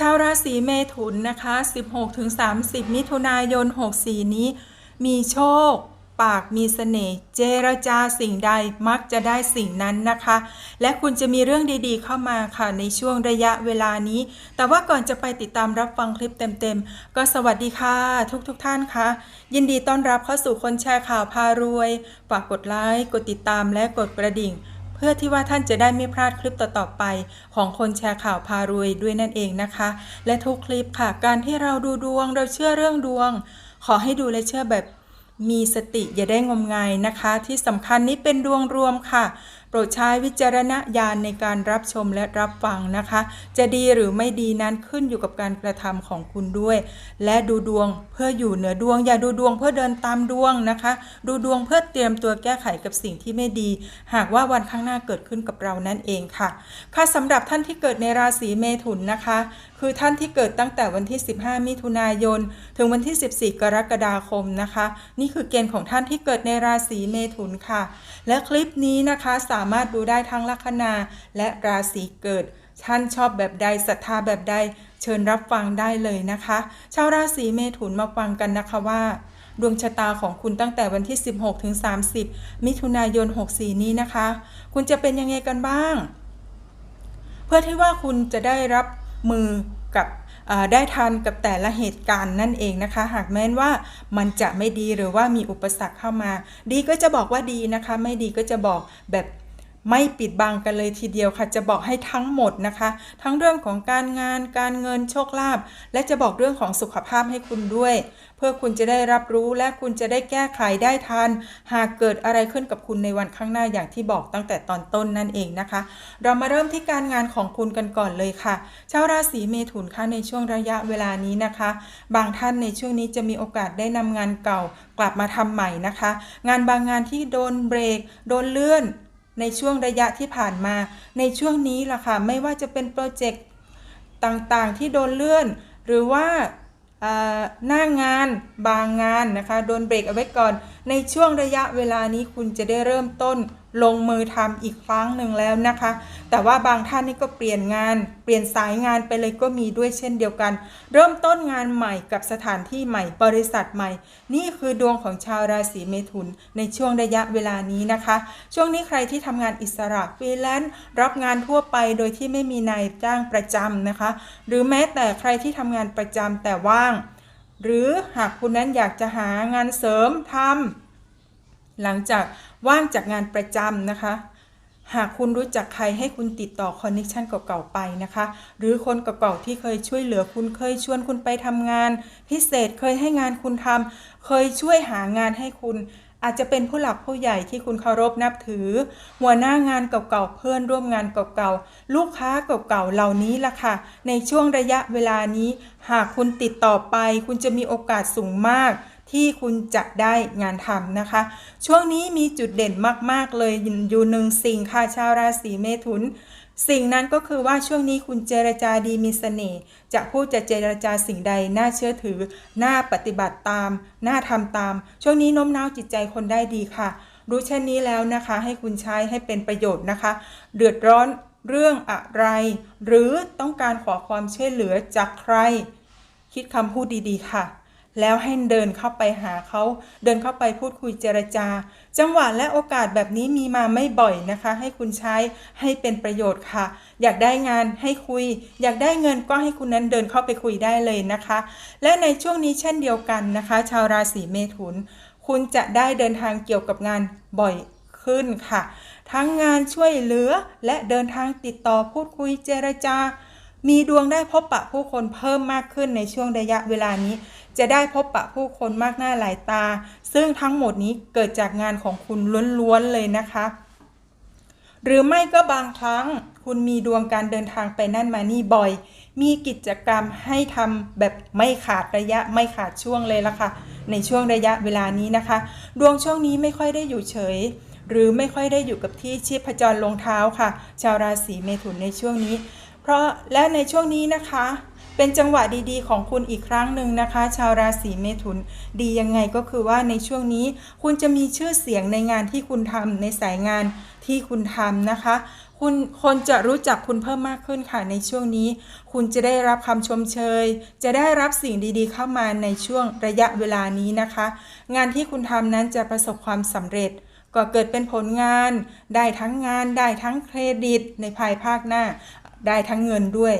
ชาวราศีเมถุนนะคะ 16-30 มิถุนายน 64 นี้ มีโชค ปากมีเสน่ห์เจรจาสิ่งใดมักจะได้สิ่งนั้นนะคะ และคุณจะมีเรื่องดีๆเข้ามาค่ะในช่วงระยะเวลานี้ แต่ว่าก่อนจะไปติดตามรับฟังคลิปเต็มๆ ก็สวัสดีค่ะ ทุกๆทท่านค่ะ ยินดีต้อนรับเข้าสู่คนแชร์ข่าวพารวย ฝากกดไลค์กดติดตามและกดกระดิ่ง เพื่อที่ว่าท่านจะได้ไม่พลาดคลิปต่อๆไป ของคนแชร์ข่าวพารวยด้วยนั่นเองนะคะ และทุกคลิปค่ะ การที่เราดูดวงเราเชื่อเรื่องดวง ขอให้ดูและเชื่อแบบมีสติอย่าได้งมงายนะคะ ที่สำคัญนี้เป็นดวงรวมค่ะ รดใช้วิจารณญาณในการรับชมและรับฟังนะคะ จะดีหรือไม่ดีนั้นขึ้นอยู่กับการกระทำของคุณด้วย และดูดวงเพื่ออยู่เหนือดวง อย่าดูดวงเพื่อเดินตามดวงนะคะ ดูดวงเพื่อเตรียมตัวแก้ไขกับสิ่งที่ไม่ดี หากว่าวันข้างหน้าเกิดขึ้นกับเรานั่นเองค่ะ ค่ะสำหรับท่านที่เกิดในราศีเมถุนนะคะ คือท่านที่เกิดตั้งแต่วันที่ 15 มิถุนายน ถึงวันที่ 14 กรกฎาคมนะคะ นี่คือเกณฑ์ของท่านที่เกิดในราศีเมถุนค่ะ และคลิปนี้นะคะสามามารถดูได้ทั้งลัคนาและราศีเกิด ท่านชอบแบบใดศรัทธาแบบใด เชิญรับฟังได้เลยนะคะ ชาวราศีเมถุนมาฟังกันนะคะว่าดวงชะตาของคุณตั้งแต่วันที่ 16ถึง30 มิถุนายน 64 นี้นะคะ คุณจะเป็นยังไงกันบ้าง เพื่อที่ว่าคุณจะได้รับมือกับได้ทันกับแต่ละเหตุการณ์นั่นเองนะคะ หากแม้นว่ามันจะไม่ดีหรือว่ามีอุปสรรคเข้ามา ดีก็จะบอกว่าดีนะคะ ไม่ดีก็จะบอกแบบ ไม่ปิดบังกันเลยทีเดียวค่ะ จะบอกให้ทั้งหมดนะคะ ทั้งเรื่องของการงาน การเงินโชคลาภและจะบอกเรื่องของสุขภาพให้คุณด้วย เพื่อคุณจะได้รับรู้และคุณจะได้แก้ไขได้ทัน หากเกิดอะไรขึ้นกับคุณในวันข้างหน้าอย่างที่บอกตั้งแต่ตอนต้นนั่นเองนะคะ เรามาเริ่มที่การงานของคุณกันก่อนเลยค่ะชาวราศีเมถุนค่ะในช่วงระยะเวลานี้นะคะ บางท่านในช่วงนี้จะมีโอกาสได้นำงานเก่ากลับมาทำใหม่นะคะ งานบางงานที่โดนเบรก โดนเลื่อน ในช่วงระยะที่ผ่านมา ในช่วงนี้ล่ะค่ะ ไม่ว่าจะเป็นโปรเจกต์ต่างๆที่โดนเลื่อน หรือว่าหน้างานบางงานนะคะ โดนเบรกเอาไว้ก่อน ในช่วงระยะเวลานี้คุณจะได้เริ่มต้นลงมือทำอีกครั้งหนึ่งแล้วนะคะ แต่ว่าบางท่านนี่ก็เปลี่ยนงาน เปลี่ยนสายงานไปเลยก็มีด้วยเช่นเดียวกัน เริ่มต้นงานใหม่กับสถานที่ใหม่ บริษัทใหม่ นี่คือดวงของชาวราศีเมถุนในช่วงระยะเวลานี้นะคะ ช่วงนี้ใครที่ทำงานอิสระฟรีแลนซ์รับงานทั่วไปโดยที่ไม่มีนายจ้างประจำนะคะ หรือแม้แต่ใครที่ทำงานประจำแต่ว่าง หรือหากคุณนั้นอยากจะหางานเสริมทำ หลังจากว่างจากงานประจำนะคะ หากคุณรู้จักใครให้คุณติดต่อคอนเนคชันเก่าๆไปนะคะ หรือคนเก่าๆที่เคยช่วยเหลือคุณเคยชวนคุณไปทำงาน พิเศษเคยให้งานคุณทำเคยช่วยหางานให้คุณอาจจะเป็นผู้หลักผู้ใหญ่ที่คุณเคารพนับถือ หัวหน้างานเก่าๆเพื่อนร่วมงานเก่าๆลูกค้าเก่าๆเหล่านี้ล่ะค่ะ ในช่วงระยะเวลานี้ หากคุณติดต่อไป คุณจะมีโอกาสสูงมาก ที่คุณจะได้งานทำนะคะ ช่วงนี้มีจุดเด่นมากๆเลยอยู่หนึ่งสิ่งค่ะชาวราศีเมถุน สิ่งนั้นก็คือว่าช่วงนี้คุณเจรจาดีมีเสน่ห์จะพูดจะเจรจาสิ่งใด น่าเชื่อถือ น่าปฏิบัติตาม น่าทำตาม ช่วงนี้โน้มน้าวจิตใจคนได้ดีค่ะ รู้เช่นนี้แล้วนะคะ ให้คุณใช้ให้เป็นประโยชน์นะคะ เดือดร้อนเรื่องอะไร หรือต้องการขอความช่วยเหลือจากใคร คิดคำพูดดีๆค่ะ แล้วให้เดินเข้าไปหาเขาเดินเข้าไปพูดคุยเจรจา จังหวะและโอกาสแบบนี้มีมาไม่บ่อยนะคะ ให้คุณใช้ให้เป็นประโยชน์ค่ะ อยากได้งานให้คุย อยากได้เงินก็ให้คุณนั้นเดินเข้าไปคุยได้เลยนะคะ และในช่วงนี้เช่นเดียวกันนะคะ ชาวราศีเมถุน คุณจะได้เดินทางเกี่ยวกับงานบ่อยขึ้นค่ะ ทั้งงานช่วยเหลือและเดินทางติดต่อพูดคุยเจรจา มีดวงได้พบปะผู้คนเพิ่มมากขึ้นในช่วงระยะเวลานี้ จะได้พบปะผู้คนมากหน้าหลายตา ซึ่งทั้งหมดนี้เกิดจากงานของคุณล้วนๆเลยนะคะ หรือไม่ก็บางครั้งคุณมีดวงการเดินทางไปนั่นมานี่บ่อย มีกิจกรรมให้ทำแบบไม่ขาดระยะไม่ขาดช่วงเลยละค่ะ ในช่วงระยะเวลานี้นะคะ ดวงช่วงนี้ไม่ค่อยได้อยู่เฉยหรือไม่ค่อยได้อยู่กับที่ชีพจรลงเท้าค่ะ ชาวราศีเมถุนในช่วงนี้ เพราะและในช่วงนี้นะคะ เป็นจังหวะดีๆ ของคุณอีกครั้งหนึ่งนะคะ ชาวราศีเมถุน ดียังไงก็คือว่าในช่วงนี้ คุณจะมีชื่อเสียงในงานที่คุณทำในสายงานที่คุณทำนะคะ คุณคนจะรู้จักคุณเพิ่มมากขึ้นค่ะในช่วงนี้ คุณจะได้รับคำชมเชย จะได้รับสิ่งดีๆ เข้ามาในช่วงระยะเวลานี้นะคะ งานที่คุณทำนั้นจะประสบความสำเร็จก็เกิดเป็นผลงาน ได้ทั้งงานได้ทั้งเครดิตในภายภาคหน้า ได้ทั้งเงินด้วย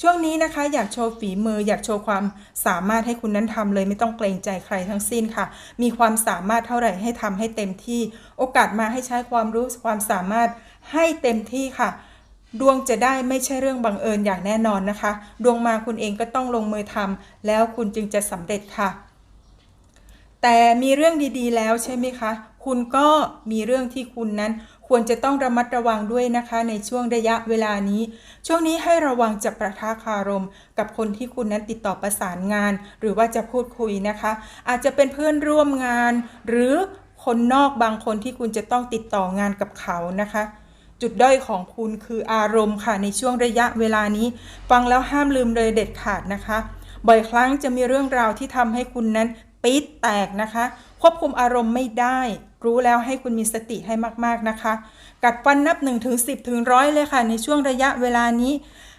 ช่วงนี้นะคะ อยากโชว์ฝีมือ อยากโชว์ความสามารถให้คุณนั้นทำเลยไม่ต้องเกรงใจใครทั้งสิ้นค่ะ มีความสามารถเท่าไหร่ให้ทำให้เต็มที่ โอกาสมาให้ใช้ความรู้ความสามารถให้เต็มที่ค่ะดวงจะได้ไม่ใช่เรื่องบังเอิญอย่างแน่นอนนะคะ ดวงมาคุณเองก็ต้องลงมือทำแล้วคุณจึงจะสำเร็จค่ะ แต่มีเรื่องดีๆ แล้วใช่ไหมคะ คุณก็มีเรื่องที่คุณนั้นควรจะต้องระมัดระวังด้วยนะคะ ในช่วงระยะเวลานี้ ช่วงนี้ให้ระวังจะประทะคารม กับคนที่คุณนั้นติดต่อประสานงาน หรือว่าจะพูดคุยนะคะ อาจจะเป็นเพื่อนร่วมงาน หรือคนนอกบางคนที่คุณจะต้องติดต่องานกับเขานะคะ จุดด้อยของคุณคืออารมณ์ค่ะในช่วงระยะเวลานี้ ฟังแล้วห้ามลืมเลยเด็ดขาดนะคะ บ่อยครั้งจะมีเรื่องราวที่ทำให้คุณนั้น ปี๊ดแตกนะคะ ควบคุมอารมณ์ไม่ได้ รู้แล้วให้คุณมีสติให้มากๆนะคะ กัดฟันนับ1ถึง10ถึงร้อยเลยค่ะ ในช่วงระยะเวลานี้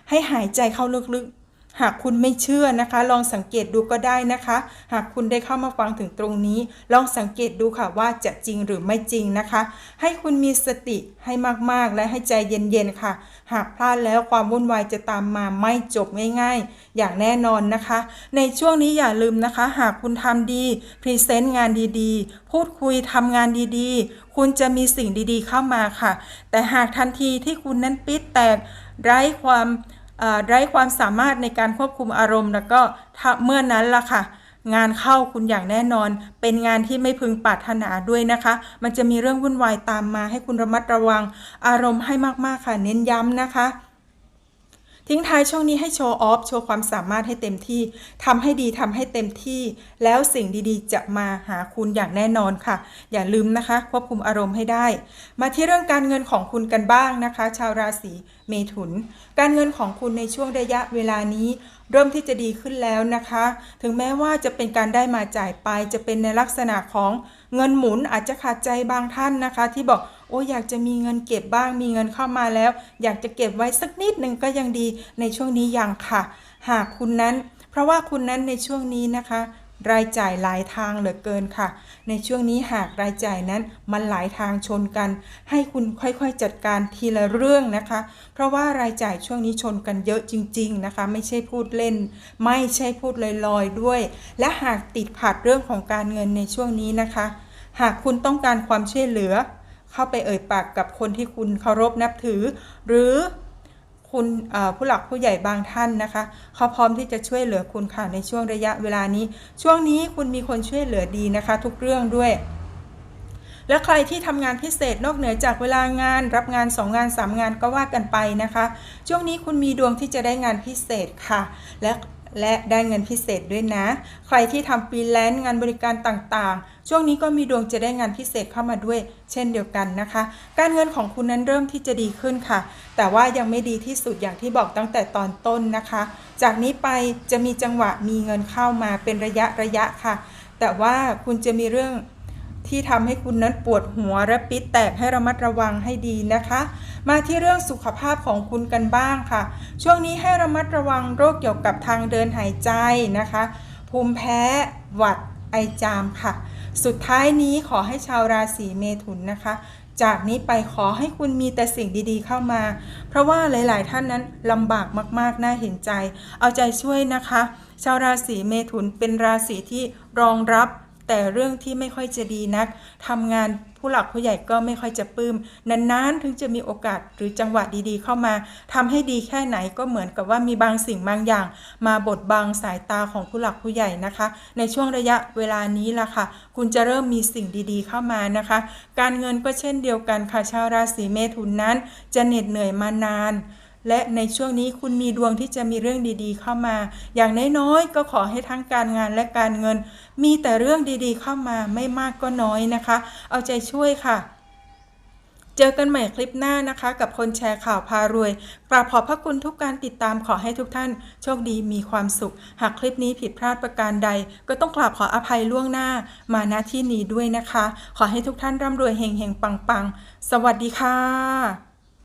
ให้หายใจเข้าลึกๆ หากคุณไม่เชื่อนะคะ ลองสังเกตดูก็ได้นะคะ หากคุณได้เข้ามาฟังถึงตรงนี้ ลองสังเกตดูค่ะว่าจะจริงหรือไม่จริงนะคะ ให้คุณมีสติให้มากๆ และให้ใจเย็นๆค่ะ หากพลาดแล้วความวุ่นวายจะตามมาไม่จบง่ายๆ อย่างแน่นอนนะคะ ในช่วงนี้อย่าลืมนะคะ หากคุณทำดีพรีเซนต์งานดีๆ พูดคุยทำงานดีๆ คุณจะมีสิ่งดีๆเข้ามาค่ะ แต่หากทันทีที่คุณนั้นปิดแตกไร้ความ ไร้ความสามารถในการควบคุมอารมณ์ แล้วก็เมื่อนั้นล่ะค่ะ งานเข้าคุณอย่างแน่นอน เป็นงานที่ไม่พึงปรารถนาด้วยนะคะ มันจะมีเรื่องวุ่นวายตามมาให้คุณระมัดระวังอารมณ์ให้มากๆค่ะ เน้นย้ำนะคะ ทิ้งท้ายช่วงนี้ให้โชว์ออฟโชว์ความสามารถให้เต็มที่ทำให้ดีทำให้เต็มที่ แล้วสิ่งดีๆ จะมาหาคุณอย่างแน่นอนค่ะ อย่าลืมนะคะ ควบคุมอารมณ์ให้ได้ มาที่เรื่องการเงินของคุณกันบ้างนะคะ ชาวราศีเมถุน การเงินของคุณในช่วงระยะเวลานี้ เริ่มที่จะดีขึ้นแล้วนะคะ ถึงแม้ว่าจะเป็นการได้มาจ่ายไป จะเป็นในลักษณะของเงินหมุนอาจจะขาดใจบางท่านนะคะ ที่บอก โอ้อยากจะมีเงินเก็บบ้างมีเงินเข้ามาแล้ว อยากจะเก็บไว้สักนิดหนึ่งก็ยังดีในช่วงนี้ยังค่ะ หากคุณนั้น เพราะว่าคุณนั้นในช่วงนี้นะคะ รายจ่ายหลายทางเหลือเกินค่ะ ในช่วงนี้หากรายจ่ายนั้นมันหลายทางชนกัน ให้คุณค่อยๆจัดการทีละเรื่องนะคะ เพราะว่ารายจ่ายช่วงนี้ชนกันเยอะจริง ๆนะคะ ไม่ใช่พูดเล่น ไม่ใช่พูดลอยๆด้วย และหากติดขัดเรื่องของการเงินในช่วงนี้นะคะ หากคุณต้องการความช่วยเหลือ เข้าไปเอ่ยปากกับคนที่คุณเคารพนับถือ หรือคุณผู้หลักผู้ใหญ่บางท่านนะคะเขาพร้อมที่จะช่วยเหลือคุณค่ะในช่วงระยะเวลานี้ ช่วงนี้คุณมีคนช่วยเหลือดีนะคะ ทุกเรื่องด้วย และใครที่ทำงานพิเศษนอกเหนือจากเวลางาน รับงาน 2 งาน 3 งานก็ว่ากันไปนะคะ ช่วงนี้คุณมีดวงที่จะได้งานพิเศษค่ะ และและได้เงินพิเศษด้วยนะ ใครที่ทำฟรีแลนซ์งานบริการต่างๆช่วงนี้ก็มีดวงจะได้งานพิเศษเข้ามาด้วย เช่นเดียวกันนะคะ การเงินของคุณนั้นเริ่มที่จะดีขึ้นค่ะ แต่ว่ายังไม่ดีที่สุดอย่างที่บอกตั้งแต่ตอนต้นนะคะ จากนี้ไปจะมีจังหวะมีเงินเข้ามาเป็นระยะระยะค่ะ แต่ว่าคุณจะมีเรื่องที่ทำให้คุณนั้นปวดหัวและปิดแตกให้ระมัดระวังให้ดีนะคะ มาที่เรื่องสุขภาพของคุณกันบ้างค่ะ ช่วงนี้ให้ระมัดระวังโรคเกี่ยวกับทางเดินหายใจนะคะ ภูมิแพ้ หวัดไอจามค่ะ สุดท้ายนี้ขอให้ชาวราศีเมถุนนะคะ จากนี้ไปขอให้คุณมีแต่สิ่งดีๆเข้ามา เพราะว่าหลายๆท่านนั้นลำบากมากๆ น่าเห็นใจ เอาใจช่วยนะคะ ชาวราศีเมถุนเป็นราศีที่รองรับ แต่เรื่องที่ไม่ค่อยจะดีนักทำงานผู้หลักผู้ใหญ่ก็ไม่ค่อยจะปลื้มนานๆ ถึงจะมีโอกาสหรือจังหวะดีๆ เข้ามาทำให้ดีแค่ไหนก็เหมือนกับว่ามีบางสิ่งบางอย่าง มาบดบังสายตาของผู้หลักผู้ใหญ่นะคะ ในช่วงระยะเวลานี้ล่ะค่ะ คุณจะเริ่มมีสิ่งดีๆ เข้ามานะคะ การเงินก็เช่นเดียวกันค่ะชาวราศีเมถุนนั้น จะเหน็ดเหนื่อยมานาน และในช่วงนี้คุณมีดวงที่จะมีเรื่องดีๆ เข้ามา อย่างน้อยๆก็ขอให้ทั้งการงานและการเงิน มีแต่เรื่องดีๆ เข้ามาไม่มากก็น้อยนะคะ เอาใจช่วยค่ะ เจอกันใหม่คลิปหน้านะคะ กับคนแชร์ข่าวพารวยกราบขอบพระคุณทุกการติดตามขอให้ทุกท่าน โชคดีมีความสุข หากคลิปนี้ผิดพลาดประการใด ก็ต้องกราบขออภัยล่วงหน้ามาณที่นี้ด้วยนะคะ ขอให้ทุกท่านร่ำรวยเฮงๆปังๆ สวัสดีค่ะ